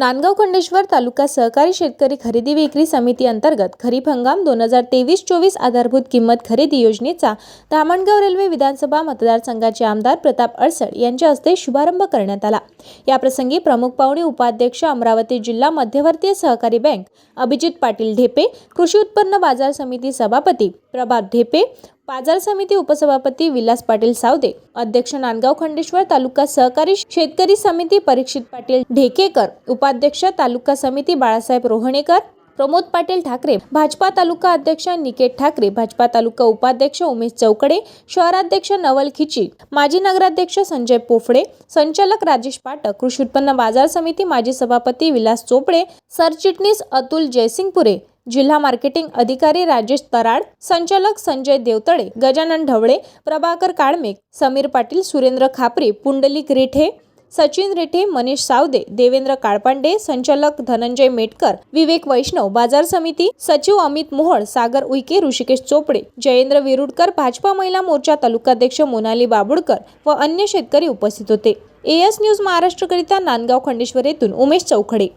नांदगाव खंडेश्वर तालुका सहकारी शेतकरी खरेदी विक्री समिती अंतर्गत खरीप हंगाम दोन हजार तेवीस चोवीस आधारभूत किंमत खरेदी योजनेचा धामणगाव रेल्वे विधानसभा मतदारसंघाचे आमदार प्रताप अडसड यांच्या हस्ते शुभारंभ करण्यात आला. याप्रसंगी प्रमुख पाहुणे उपाध्यक्ष अमरावती जिल्हा मध्यवर्तीय सहकारी बँक अभिजित पाटील ढेपे कृषी उत्पन्न बाजार समिती सभापती प्रभात ढेपे बाजार समिती उपसभापती विलास पाटील सावदे अध्यक्ष नांदगाव खंडेश्वर तालुका सहकारी शेतकरी समिती परीक्षित पाटील ढेकेकर उपाध्यक्ष तालुका समिती बाळासाहेब रोहणेकर प्रमोद पाटील ठाकरे भाजपा तालुका अध्यक्ष निकेत ठाकरे भाजपा तालुका उपाध्यक्ष उमेश चौकडे शहराध्यक्ष नवल खिची माजी नगराध्यक्ष संजय पोफडे संचालक राजेश पाटक कृषी उत्पन्न बाजार समिती माजी सभापती विलास चोपडे सरचिटणीस अतुल जयसिंगपुरे जिल्हा मार्केटिंग अधिकारी राजेश तराड संचालक संजय देवतळे गजानन ढवळे प्रभाकर काळमेक समीर पाटील सुरेंद्र खापरे पुंडलिक रेठे सचिन रेठे मनीष सावदे देवेंद्र काळपांडे संचालक धनंजय मेटकर विवेक वैष्णव बाजार समिती सचिव अमित मोहोळ सागर उईके ऋषिकेश चोपडे जयेंद्र विरुडकर भाजपा महिला मोर्चा तालुकाध्यक्ष मोनाली बाबुडकर व अन्य शेतकरी उपस्थित होते. एएस न्यूज महाराष्ट्रकरिता नांदगाव खंडेश्वर येथून उमेश चौखडे.